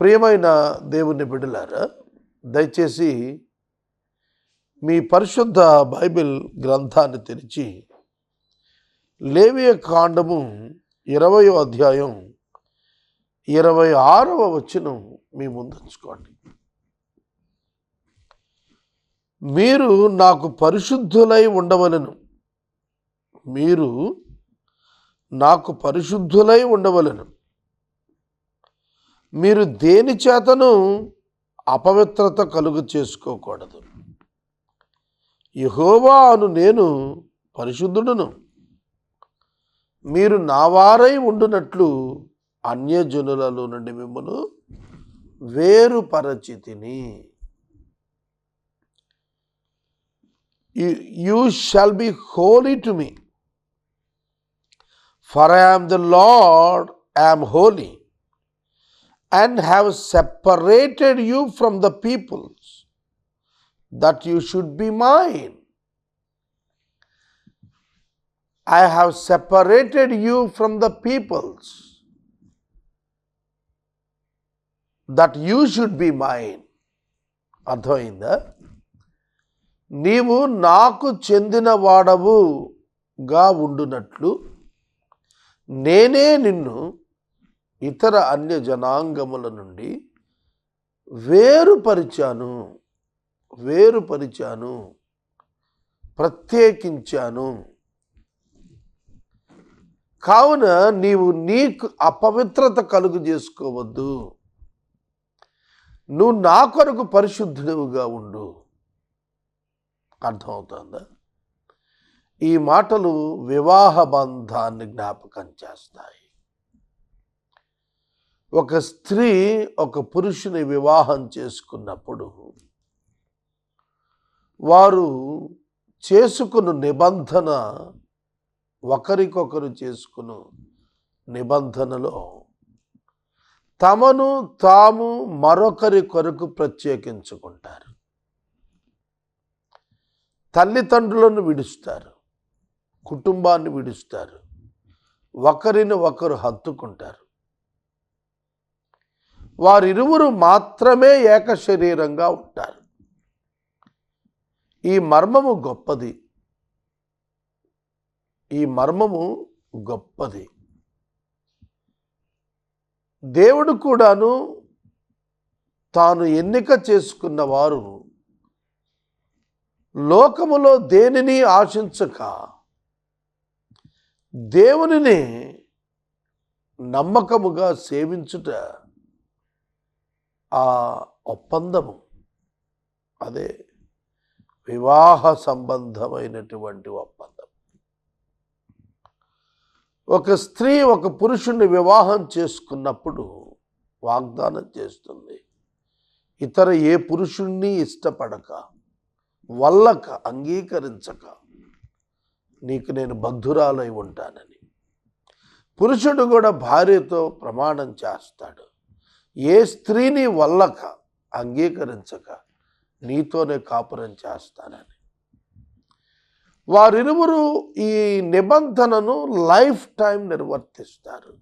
ప్రియమైన దేవుని బిడ్డలారా దయచేసి మీ పరిశుద్ధ బైబిల్ గ్రంథాన్ని తెరిచి లేవియ కాండము ఇరవయో అధ్యాయం ఇరవై ఆరవ వచనం మీ ముందుంచుకోండి మీరు నాకు పరిశుద్ధులై ఉండవలను. మీరు నాకు పరిశుద్ధులై ఉండవలను. మీరు దేని చేతను అపవిత్రత కలుగు చేసుకోకూడదు? యహోవా అను నేను పరిశుద్ధుడును. మీరు నావారై ఉండునట్లు అన్యజనులలో నుండి మిమ్మను వేరుపరచితిని. You shall be holy to me. For I am the Lord am holy. And have separated you from the peoples, that you should be mine. I have separated you from the peoples, that you should be mine. అర్థమైందా నీవు నాకు చెందిన వాడవుగా ఉండునట్లు నేనే నిన్ను ఇతర అన్య జనాంగముల నుండి వేరుపరిచాను వేరుపరిచాను ప్రత్యేకించాను. కావున నీవు నీకు అపవిత్రత కలుగు చేసుకోవద్దు. నువ్వు నా కొరకు పరిశుద్ధుడివిగా ఉండు. అర్థమవుతుందా? ఈ మాటలు వివాహ బంధాన్ని జ్ఞాపకం చేస్తాయి. ఒక స్త్రీ ఒక పురుషుని వివాహం చేసుకున్నప్పుడు వారు చేసుకున్న నిబంధన ఒకరికొకరు చేసుకున్న నిబంధనలో తమను తాము మరొకరి కొరకు ప్రత్యేకించుకుంటారు. తల్లిదండ్రులను విడుస్తారు. కుటుంబాన్ని విడుస్తారు. ఒకరిని ఒకరు హత్తుకుంటారు. వారిరువురు మాత్రమే ఏక శరీరంగా ఉంటారు. ఈ మర్మము గొప్పది. ఈ మర్మము గొప్పది. దేవుడు కూడాను తాను ఎన్నిక చేసుకున్న వారు లోకములో దేనిని ఆశించక దేవునిని నమ్మకముగా సేవించుట ఆ ఒప్పందము. అదే వివాహ సంబంధమైనటువంటి ఒప్పందం. ఒక స్త్రీ ఒక పురుషుణ్ణి వివాహం చేసుకున్నప్పుడు వాగ్దానం చేస్తుంది. ఇతర ఏ పురుషుణ్ణి ఇష్టపడక వల్లక అంగీకరించక నీకు నేను బద్ధురాలై ఉంటానని. పురుషుడు కూడా భార్యతో ప్రమాణం చేస్తాడు. ఏ స్త్రీని వల్లక అంగీకరించక నీతోనే కాపురం చేస్తానని. వారిరువురు ఈ నిబంధనను లైఫ్ టైం నిర్వర్తిస్తారు.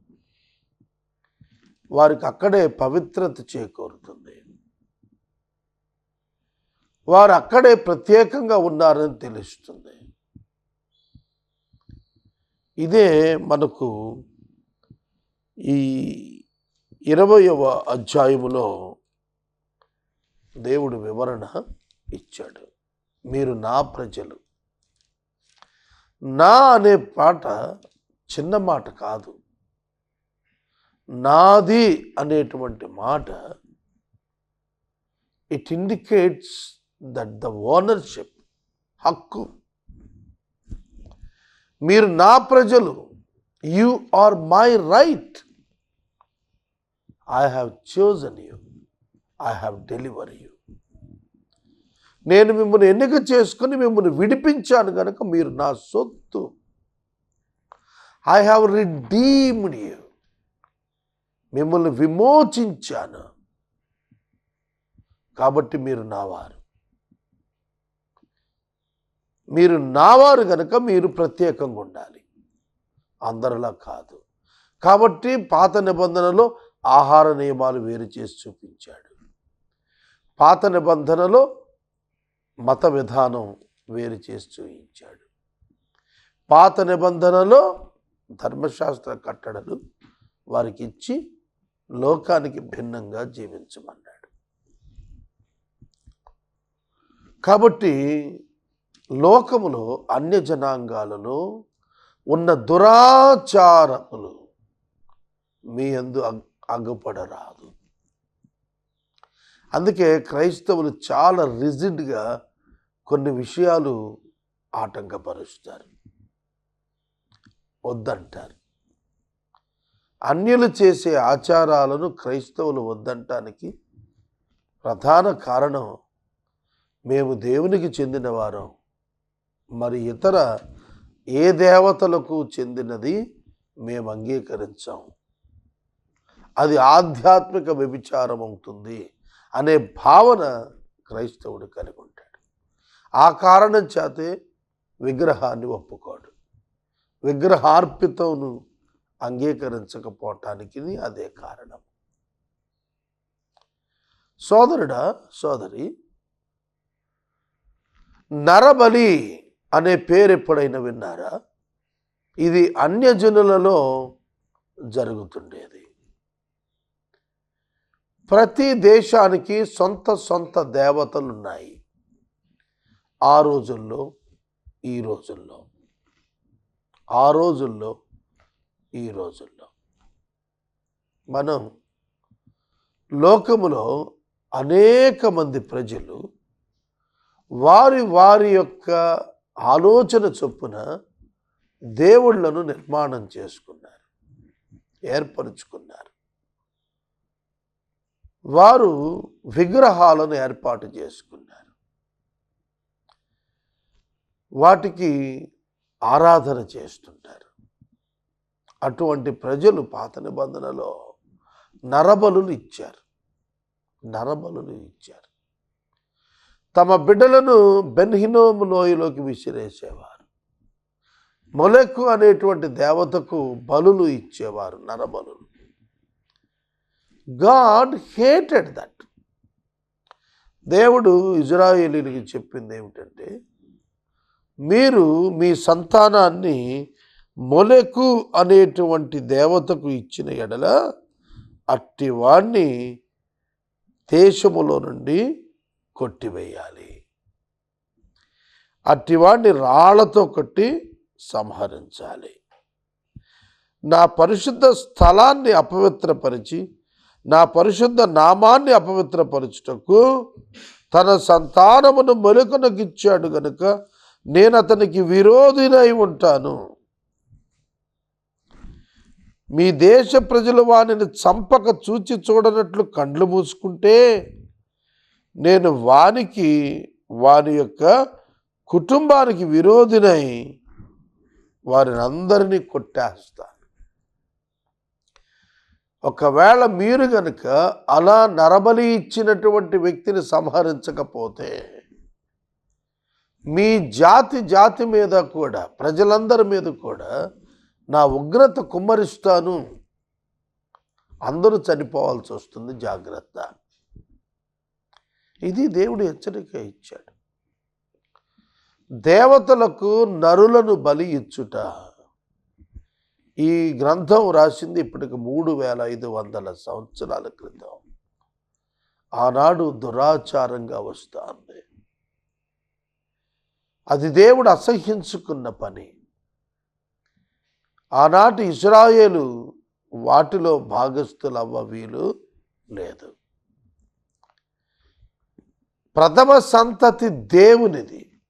వారికి అక్కడే పవిత్రత చేకూరుతుంది. వారు అక్కడే ప్రత్యేకంగా ఉన్నారని తెలుస్తుంది. ఇదే మనకు ఈ ఇరవయవ అధ్యాయములో దేవుడు వివరణ ఇచ్చాడు. మీరు నా ప్రజలు. నా అనే పాట చిన్న మాట కాదు. నాది అనేటువంటి మాట it indicates that the ownership హక్కు. మీరు నా ప్రజలు. You are my right I have chosen you I have deliver you నేను మిమ్మల్ని ఎన్నిక చేసుకుని మిమ్మల్ని విడిపించాను కనుక మీరు నా సొత్తు. ఐ హ్యావ్ రిడీమ్డ్ యూ మిమ్మల్ని విమోచించాను. కాబట్టి మీరు నావారు. మీరు నావారు గనక మీరు ప్రత్యేకంగా ఉండాలి. అందరిలా కాదు. కాబట్టి పాత నిబంధనలో ఆహార నియమాలు వేరు చేసి చూపించాడు. పాత నిబంధనలో మత విధానం వేరు చేసి చూపించాడు. పాత నిబంధనలో ధర్మశాస్త్ర కట్టడలు వారికి ఇచ్చి లోకానికి భిన్నంగా జీవించమన్నాడు. కాబట్టి లోకములో అన్య జనాంగాలలో ఉన్న దురాచారములు మీ అందు అగ్గుపడరాదు అందుకే క్రైస్తవులు చాలా రిజిడ్గా కొన్ని విషయాలు ఆటంకపరుస్తారు. వద్దంటారు. అన్యులు చేసే ఆచారాలను క్రైస్తవులు వద్దంటానికి ప్రధాన కారణం మేము దేవునికి చెందినవారం మరి ఇతర ఏ దేవతలకు చెందినది మేము అంగీకరించాము అది ఆధ్యాత్మిక వ్యభిచారం అవుతుంది అనే భావన క్రైస్తవుడు కలిగి ఉంటాడు. ఆ కారణం చేతే విగ్రహాన్ని ఒప్పుకోడు. విగ్రహార్పితమును అంగీకరించకపోవటానికి అదే కారణం. సోదరుడా సోదరి నరబలి అనే పేరు ఎప్పుడైనా విన్నారా? ఇది అన్యజనులలో జరుగుతుండేది. ప్రతి దేశానికి సొంత సొంత దేవతలు ఉన్నాయి ఆ రోజుల్లో ఈ రోజుల్లో ఆ రోజుల్లో ఈ రోజుల్లో. మనం లోకములో అనేక మంది ప్రజలు వారి వారి యొక్క ఆలోచన చొప్పున దేవుళ్ళను నిర్మాణం చేసుకున్నారు ఏర్పరుచుకున్నారు. వారు విగ్రహాలను ఏర్పాటు చేసుకున్నారు. వాటికి ఆరాధన చేస్తుంటారు. అటువంటి ప్రజలు పాత నిబంధనలో నరబలులు ఇచ్చారు. నరబలులు ఇచ్చారు. తమ బిడ్డలను బెన్హినోము లోయలోకి విసిరేసేవారు. మొలెక్కు అనేటువంటి దేవతకు బలులు ఇచ్చేవారు నరబలులు. God hated that. దేవుడు ఇజ్రాయేలీలకి చెప్పింది ఏమిటంటే మీరు మీ సంతానాన్ని మొలెకు అనేటువంటి దేవతకు ఇచ్చిన ఎడల అట్టివాణ్ణి దేశములో నుండి కొట్టివేయాలి. అట్టివాణ్ణి రాళ్ళతో కొట్టి సంహరించాలి. నా పరిశుద్ధ స్థలాన్ని అపవిత్రపరిచి నా పరిశుద్ధ నామాన్ని అపవిత్రపరచుటకు తన సంతానమును మొలకనకిచ్చాడు గనుక నేను అతనికి విరోధినై ఉంటాను. మీ దేశ ప్రజలు వానిని చంపక చూచి చూడనట్లు కండ్లు మూసుకుంటే నేను వానికి వాని యొక్క కుటుంబానికి విరోధినై వారిని అందరినీ కొట్టేస్తాను ఒకవేళ మీరు గనుక అలా నరబలి ఇచ్చినటువంటి వ్యక్తిని సంహరించకపోతే మీ జాతి జాతి మీద కూడా ప్రజలందరి మీద కూడా నా ఉగ్రత కుమ్మరిస్తాను. అందరూ చనిపోవాల్సి వస్తుంది. జాగ్రత్త. ఇది దేవుడు హెచ్చరిక ఇచ్చాడు. దేవతలకు నరులను బలి ఇచ్చుట ఈ గ్రంథం రాసింది ఇప్పటికి మూడు వేల ఐదు వందల సంవత్సరాల క్రితం. ఆనాడు దురాచారంగా వస్తుంది. అది దేవుడు అసహ్యించుకున్న పని. ఆనాటి ఇస్రాయేలు వాటిలో భాగస్థులవ్వ వీలు లేదు. ప్రథమ సంతతి దేవునిది.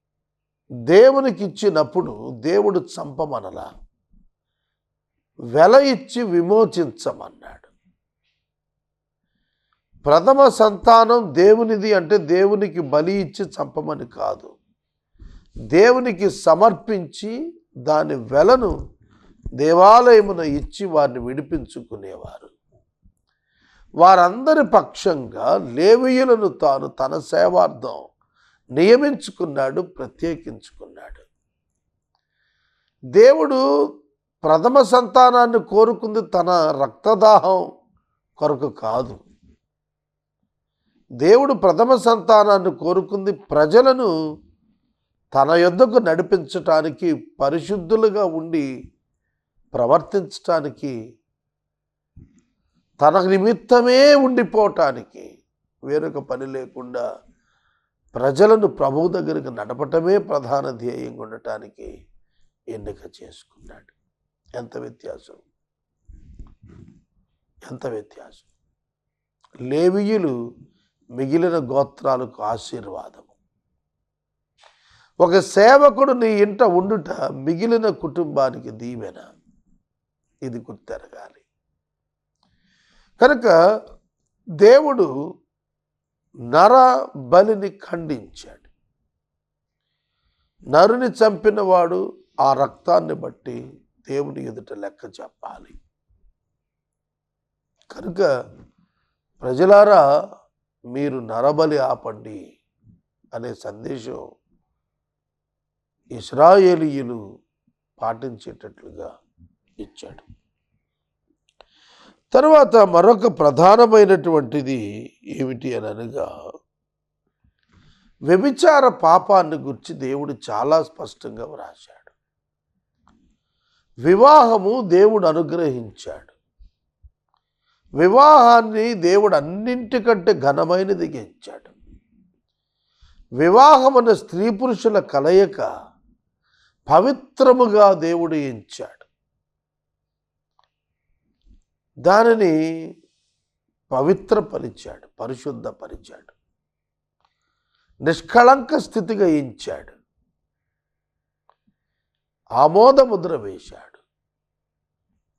దేవునికి ఇచ్చినప్పుడు దేవుడు చంపమనలా. వెల ఇచ్చి విమోచించమన్నాడు. ప్రథమ సంతానం దేవునిది అంటే దేవునికి బలి ఇచ్చి చంపమని కాదు. దేవునికి సమర్పించి దాని వెలను దేవాలయమున ఇచ్చి వారిని విడిపించుకునేవారు. వారందరి పక్షంగా లేవీయులను తాను తన సేవార్థం నియమించుకున్నాడు ప్రత్యేకించుకున్నాడు. దేవుడు ప్రథమ సంతానాన్ని కోరుకుంది తన రక్తదాహం కొరకు కాదు. దేవుడు ప్రథమ సంతానాన్ని కోరుకుంది ప్రజలను తన యొద్దకు నడిపించటానికి పరిశుద్ధులుగా ఉండి ప్రవర్తించటానికి తన నిమిత్తమే ఉండిపోవటానికి వేరొక పని లేకుండా ప్రజలను ప్రభువు దగ్గరికి నడపటమే ప్రధాన ధ్యేయంగా ఉండటానికి ఎన్నిక చేసుకున్నాడు. ఎంత వ్యత్యాసం? ఎంత వ్యత్యాసం? లేవియులు మిగిలిన గోత్రాలకు ఆశీర్వాదము ఒక సేవకుడు నీ ఇంట ఉండుట మిగిలిన కుటుంబానికి దీవెన. ఇది గుర్తెరగాలి. కనుక దేవుడు నర బలిని ఖండించాడు. నరుని చంపినవాడు ఆ రక్తాన్ని బట్టి దేవుని ఎదుట లెక్క చెప్పాలి. కనుక ప్రజలారా మీరు నరబలి ఆపండి అనే సందేశం ఇస్రాయేలీయులు పాటించేటట్లుగా ఇచ్చాడు. తర్వాత మరొక ప్రధానమైనటువంటిది ఏమిటి అని అనగా వ్యభిచార పాపాన్ని గురించి దేవుడు చాలా స్పష్టంగా వ్రాశాడు. వివాహము దేవుడు అనుగ్రహించాడు. వివాహాన్ని దేవుడు అన్నింటికంటే ఘనమైనదిగా వివాహం వివాహమున స్త్రీ పురుషుల కలయిక పవిత్రముగా దేవుడు ఎంచాడు. దానిని పవిత్రపరిచాడు పరిశుద్ధపరిచాడు. నిష్కళంక స్థితిగా ఎంచాడు. ఆమోదముద్ర వేశాడు.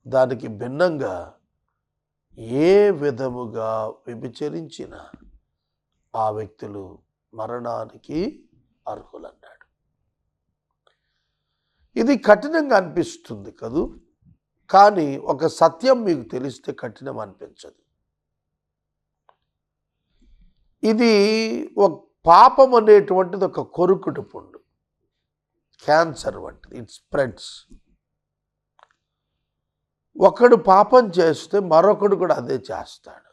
దానికి భిన్నంగా ఏ విధముగా విభచరించిన ఆ వ్యక్తులు మరణానికి అర్హులన్నాడు. ఇది కఠినంగా అనిపిస్తుంది కదూ? కానీ ఒక సత్యం మీకు తెలిస్తే కఠినం అనిపించదు. ఇది ఒక పాపం అనేటువంటిది ఒక కొరుకుడు పుండు. క్యాన్సర్ వంటిది. ఇట్ స్ప్రెడ్స్ ఒకడు పాపం చేస్తే మరొకడు కూడా అదే చేస్తాడు.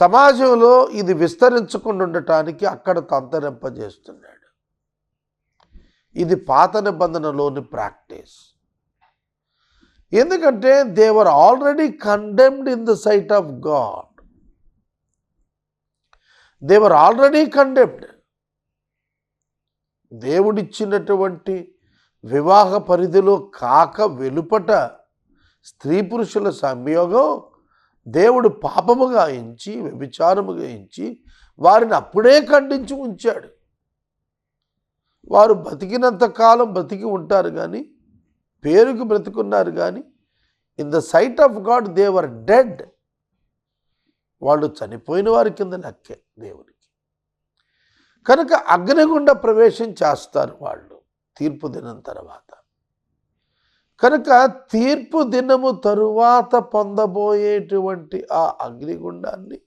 సమాజంలో ఇది విస్తరించకుండా ఉండటానికి అక్కడ తంతరింపజేస్తున్నాడు. ఇది పాత నిబంధనలోని ప్రాక్టీస్. ఎందుకంటే they're already condemned in the sight of God they're already condemned దేవుడిచ్చినటువంటి వివాహ పరిధిలో కాక వెలుపట స్త్రీ పురుషుల సంయోగం దేవుడు పాపముగా ఎంచి వ్యభిచారముగా ఎంచి వారిని అప్పుడే ఖండించి ఉంచాడు. వారు బతికినంత కాలం బతికి ఉంటారు కానీ పేరుకు బ్రతుకున్నారు కానీ in the sight of God they were dead వాళ్ళు చనిపోయిన వారి కింద లెక్కే దేవుడు. కనుక అగ్నిగుండ ప్రవేశం చేస్తారు వాళ్ళు తీర్పు దినం తర్వాత. కనుక తీర్పు దినము తరువాత పొందబోయేటువంటి ఆ అగ్నిగుండాన్ని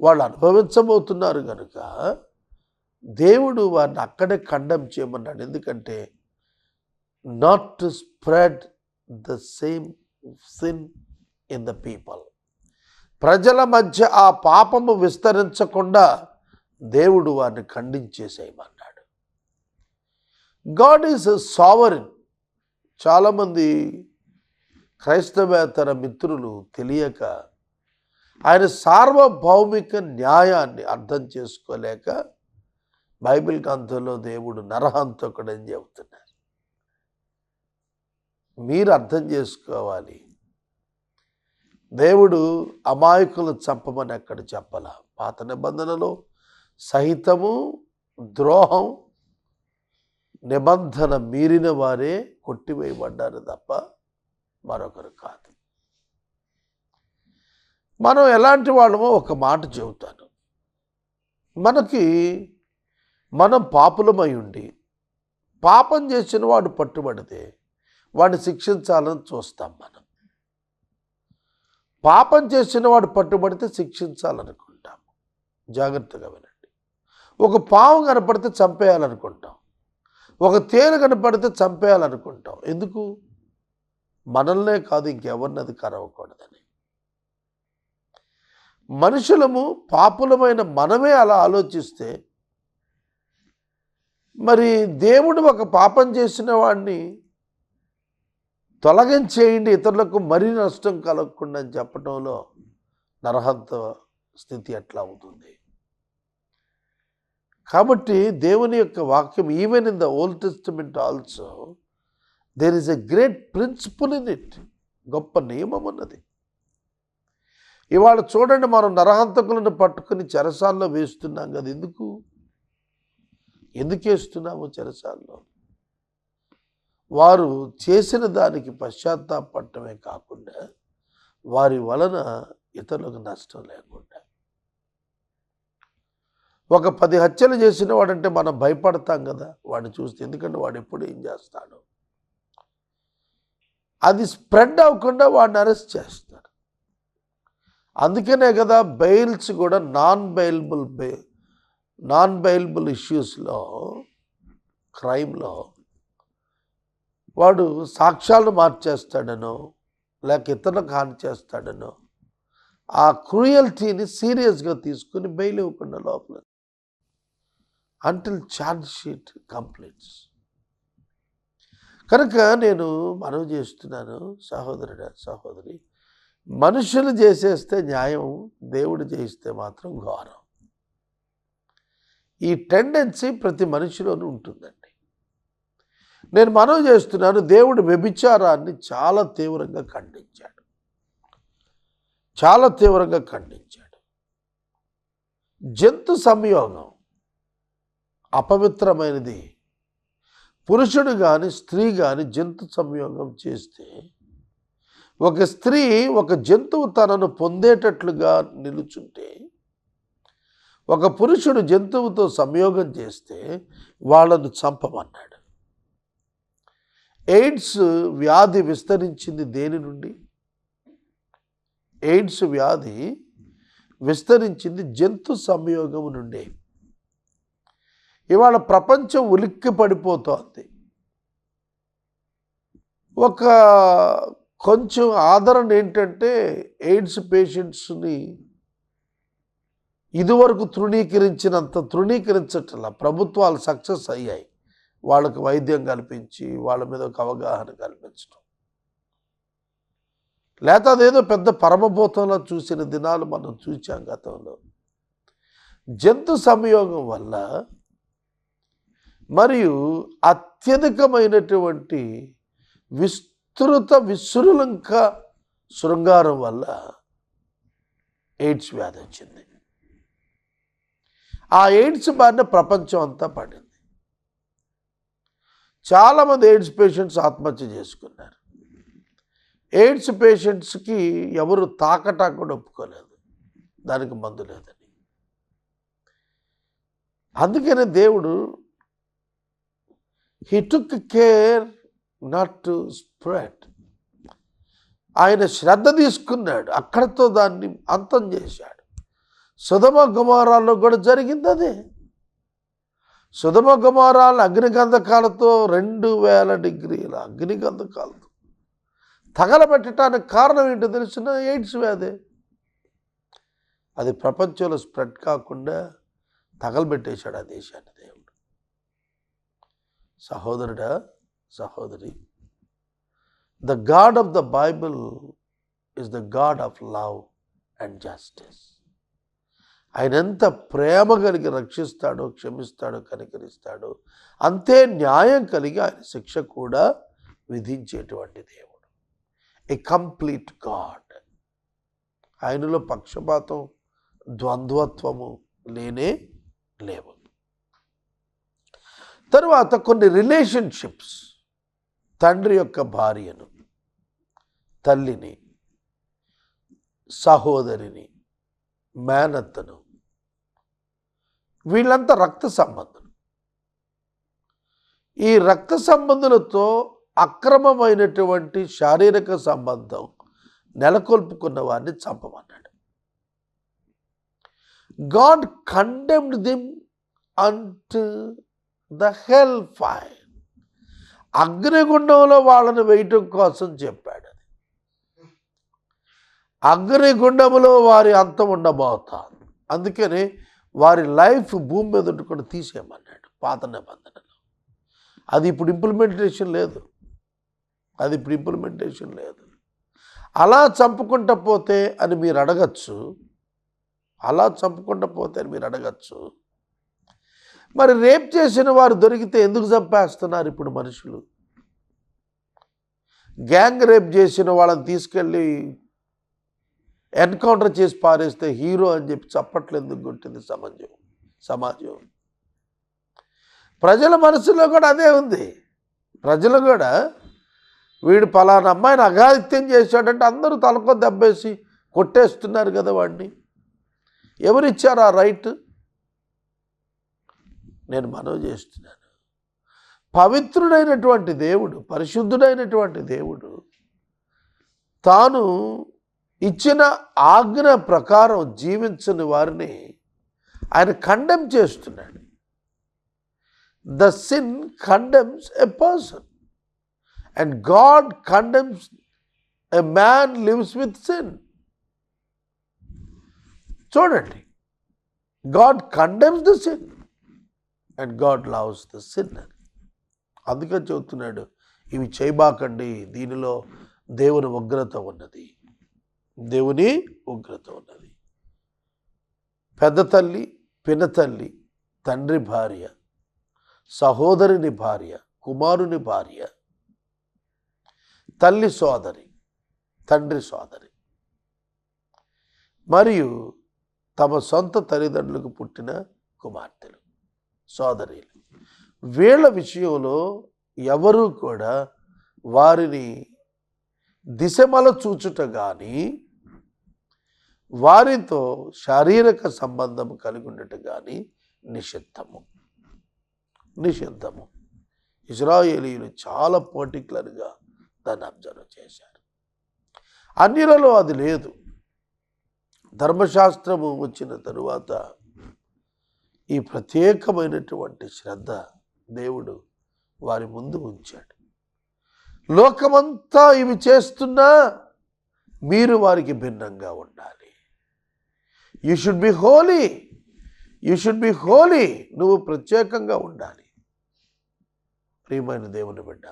వాళ్ళు అనుభవించబోతున్నారు కనుక దేవుడు వారిని అక్కడే ఖండం చేయమన్నాడు. ఎందుకంటే not to spread the same sin in the people ప్రజల మధ్య ఆ పాపము విస్తరించకుండా దేవుడు వారిని ఖండించేసేయమన్నాడు. గాడ్ ఈజ్ సావరిన్ చాలామంది క్రైస్తవేతర మిత్రులు తెలియక ఆయన సార్వభౌమిక న్యాయాన్ని అర్థం చేసుకోలేక బైబిల్ గ్రంథంలో దేవుడు నరహంతకుడని చెబుతున్నారు? మీరు అర్థం చేసుకోవాలి. దేవుడు అమాయకులు చంపమని అక్కడ చెప్పాల? పాత నిబంధనలో సహితము ద్రోహం నిబంధన మీరిన వారే కొట్టివేయబడ్డారు తప్ప మరొకరు కాదు. మనం ఎలాంటి వాళ్ళమో ఒక మాట చెబుతాను. మనకి మనం పాపులమై ఉండి పాపం చేసిన వాడు పట్టుబడితే వాడిని శిక్షించాలని చూస్తాం మనం. పాపం చేసిన వాడు పట్టుబడితే శిక్షించాలనుకుంటాం. జాగ్రత్తగా వినండి. ఒక పాము కనపడితే చంపేయాలనుకుంటాం. ఒక తేనె కనపడితే చంపేయాలనుకుంటాం. ఎందుకు? మనల్నే కాదు ఇంకెవరిని అది కరవకూడదని మనుషులము పాపులమైన మనమే అలా ఆలోచిస్తే మరి దేవుడు ఒక పాపం చేసిన వాడిని తొలగించేయండి ఇతరులకు మరీ నష్టం కలగకుండా అని చెప్పడంలో నరహంత స్థితి ఎట్లా అవుతుంది? కాబట్టి దేవుని యొక్క వాక్యం even in the Old Testament also there is a great principle in it గొప్ప నియమం ఉన్నది. ఇవాళ చూడండి మనం నరహంతకులను పట్టుకుని చెరసాల్లో వేస్తున్నాం కదా ఎందుకు? ఎందుకు వేస్తున్నాము చెరసాల్లో? వారు చేసిన దానికి పశ్చాత్తాపడటమే కాకుండా వారి వలన ఇతరులకు నష్టం లేకుండా. ఒక పది హత్యలు చేసిన వాడంటే మనం భయపడతాం కదా వాడిని చూస్తే. ఎందుకంటే వాడు ఎప్పుడు ఏం చేస్తాడు? అది స్ప్రెడ్ అవ్వకుండా వాడిని అరెస్ట్ చేస్తారు. అందుకనే కదా బెయిల్స్ కూడా నాన్ బెయిలబుల్ బె నాన్ బెయిలబుల్ ఇష్యూస్లో క్రైమ్లో వాడు సాక్ష్యాలను మార్చేస్తాడనో లేక ఇతరులకు హాని చేస్తాడనో ఆ క్రూయల్టీని సీరియస్గా తీసుకుని బెయిల్ ఇవ్వకుండా లోపల అంటిల్ ఛార్జ్ షీట్ కంప్లీట్స్ కనుక నేను మనవి చేస్తున్నాను సహోదరుడ సహోదరి మనుషులు చేసేస్తే న్యాయం దేవుడు చేయిస్తే మాత్రం ఘోరం. ఈ టెండెన్సీ ప్రతి మనిషిలోనూ ఉంటుందండి. నేను మనవి చేస్తున్నాను దేవుడు వ్యభిచారాన్ని చాలా తీవ్రంగా ఖండించాడు. చాలా తీవ్రంగా ఖండించాడు. జంతు సంయోగం అపవిత్రమైనది. పురుషుడు కానీ స్త్రీ కానీ జంతు సంయోగం చేస్తే ఒక స్త్రీ ఒక జంతువు తనను పొందేటట్లుగా నిలుచుంటే ఒక పురుషుడు జంతువుతో సంయోగం చేస్తే వాళ్ళను చంపమన్నాడు. ఎయిడ్స్ వ్యాధి విస్తరించింది దేని నుండి? ఎయిడ్స్ వ్యాధి విస్తరించింది జంతు సంయోగం నుండి. ఇవాళ ప్రపంచం ఉలిక్కి పడిపోతోంది. ఒక కొంచెం ఆదరణ ఏంటంటే ఎయిడ్స్ పేషెంట్స్ని ఇదివరకు తృణీకరించినంత తృణీకరించట్ల ప్రభుత్వాలు సక్సెస్ అయ్యాయి. వాళ్ళకి వైద్యం కల్పించి వాళ్ళ మీద ఒక అవగాహన కల్పించడం లేకపోతే అదేదో పెద్ద పరమభూతంలో చూసిన దినాలు మనం చూచాం గతంలో. జంతు సంయోగం వల్ల మరియు అత్యధికమైనటువంటి విస్తృత విశృలంక శృంగారం వల్ల ఎయిడ్స్ వ్యాధి వచ్చింది. ఆ ఎయిడ్స్ బారిన ప్రపంచం అంతా పడింది. చాలామంది ఎయిడ్స్ పేషెంట్స్ ఆత్మహత్య చేసుకున్నారు. ఎయిడ్స్ పేషెంట్స్కి ఎవరు తాకటా కూడా ఒప్పుకోలేదు. దానికి మందు లేదని. అందుకనే దేవుడు he took care not to spread ఆయన శ్రద్ధ తీసుకున్నాడు. అక్కడతో దాన్ని అంతం చేశాడు. సుధమ గుమారాల్లో కూడా జరిగింది అదే. సుధమ గుమారాలు అగ్నిగంధకాలతో రెండు వేల డిగ్రీల అగ్నిగంధకాలతో తగలబెట్టడానికి కారణం ఏంటో తెలిసిన ఎయిడ్స్ వ్యాధి. అది ప్రపంచంలో స్ప్రెడ్ కాకుండా తగలబెట్టేశాడు ఆ దేశాన్ని. సహోదరుడా సహోదరి. The God of the Bible is the God of love and justice ఆయన ఎంత ప్రేమ కలిగి రక్షిస్తాడో క్షమిస్తాడో కనికరిస్తాడో అంతే న్యాయం కలిగి ఆయన శిక్ష కూడా విధించేటువంటి దేవుడు. ఏ కంప్లీట్ గాడ్ ఆయనలో పక్షపాతం ద్వంద్వత్వము లేనే లేవు. తరువాత కొన్ని రిలేషన్షిప్స్. తండ్రి యొక్క భార్యను తల్లిని సహోదరిని మేనత్తను వీళ్ళంతా రక్త సంబంధులు. ఈ రక్త సంబంధులతో అక్రమమైనటువంటి శారీరక సంబంధం నెలకొల్పుకున్న వారిని చంపమన్నాడు. God condemned them into the hell fire. అగ్నిగుండంలో వాళ్ళని వేయటం కోసం చెప్పాడు అది. అగ్నిగుండములో వారి అంతం ఉండబోతాను. అందుకని వారి లైఫ్ భూమి మీద ఉంటుకొని తీసేయమన్నాడు పాత నిబంధనలో. అది ఇప్పుడు ఇంప్లిమెంటేషన్ లేదు. అది ఇప్పుడు ఇంప్లిమెంటేషన్ లేదు. అలా చంపుకుంటా పోతే అని మీరు అడగచ్చు. అలా చంపుకుంటా పోతే అని మీరు అడగచ్చు. మరి రేప్ చేసిన వారు దొరికితే ఎందుకు చంపేస్తున్నారు ఇప్పుడు మనుషులు? గ్యాంగ్ రేప్ చేసిన వాళ్ళని తీసుకెళ్ళి ఎన్కౌంటర్ చేసి పారేస్తే హీరో అని చెప్పి చప్పట్లు ఎందుకు కొట్టింది సమాజం? సమాజం. ప్రజల మనసులో కూడా అదే ఉంది. ప్రజలు కూడా వీడు పలానా అమ్మాయిని అఘాయిత్యం చేశాడంటే అందరూ తలకో దెబ్బేసి కొట్టేస్తున్నారు కదా వాడిని. ఎవరిచ్చారు ఆ రైట్? నేను మనవి చేస్తున్నాను. పవిత్రుడైనటువంటి దేవుడు పరిశుద్ధుడైనటువంటి దేవుడు తాను ఇచ్చిన ఆజ్ఞ ప్రకారం జీవించని వారిని ఆయన కండెమ్ చేస్తున్నాడు. The sin condemns a person and God condemns a man lives with sin చూడండి God condemns the sin and God loves the sinner. అందుకని చెబుతున్నాడు ఇవి చేయబాకండి దీనిలో దేవుని ఉగ్రత ఉన్నది. దేవుని ఉగ్రత ఉన్నది. పెద్ద తల్లి పినతల్లి తండ్రి భార్య సహోదరుని భార్య కుమారుని భార్య తల్లి సోదరి తండ్రి సోదరి. మరియు తమ సొంత తల్లిదండ్రులకు పుట్టిన కుమార్తెలు. సోదరీలు. వీళ్ళ విషయంలో ఎవరూ కూడా వారిని దిశమల చూచుట కానీ వారితో శారీరక సంబంధం కలిగి ఉండట కానీ నిషిద్ధము. నిషిద్ధము. ఇజ్రాయేలీలు చాలా పర్టికులర్గా దాన్ని అబ్జర్వ్ చేశారు. అన్యులలో అది లేదు. ధర్మశాస్త్రము వచ్చిన తరువాత ఈ ప్రత్యేకమైనటువంటి శ్రద్ధ దేవుడు వారి ముందు ఉంచాడు. లోకమంతా ఇవి చేస్తున్నా మీరు వారికి భిన్నంగా ఉండాలి. You should be holy you should be holy నువ్వు ప్రత్యేకంగా ఉండాలి. ప్రియమైన దేవుని బిడ్డ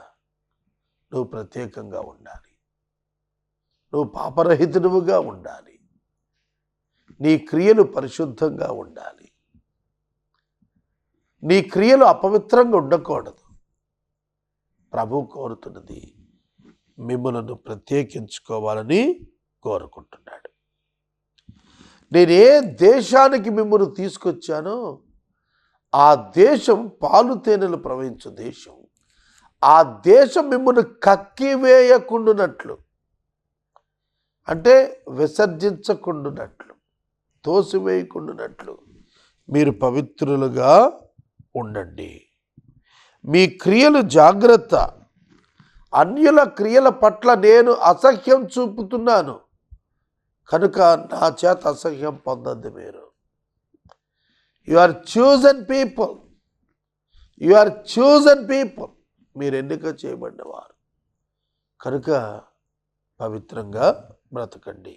నువ్వు ప్రత్యేకంగా ఉండాలి. నువ్వు పాపరహితుడుగా ఉండాలి. నీ క్రియలు పరిశుద్ధంగా ఉండాలి. నీ క్రియలు అపవిత్రంగా ఉండకూడదు. ప్రభు కోరుతున్నది మిమ్మలను ప్రత్యేకించుకోవాలని కోరుకుంటున్నాడు. నేను ఏ దేశానికి మిమ్మల్ని తీసుకొచ్చానో ఆ దేశం పాలు తేనెలు ప్రవహించు దేశం. ఆ దేశం మిమ్మల్ని కక్కివేయకుండునట్లు అంటే విసర్జించకుండునట్లు తోసివేయకుండునట్లు మీరు పవిత్రులుగా ఉండండి. మీ క్రియలు జాగ్రత్త. అన్యుల క్రియల పట్ల నేను అసహ్యం చూపుతున్నాను. కనుక నా చేత అసహ్యం పొందద్దు మీరు. You are chosen people you are chosen people మీరు ఎన్నిక చేయబడినవారు కనుక పవిత్రంగా బ్రతకండి.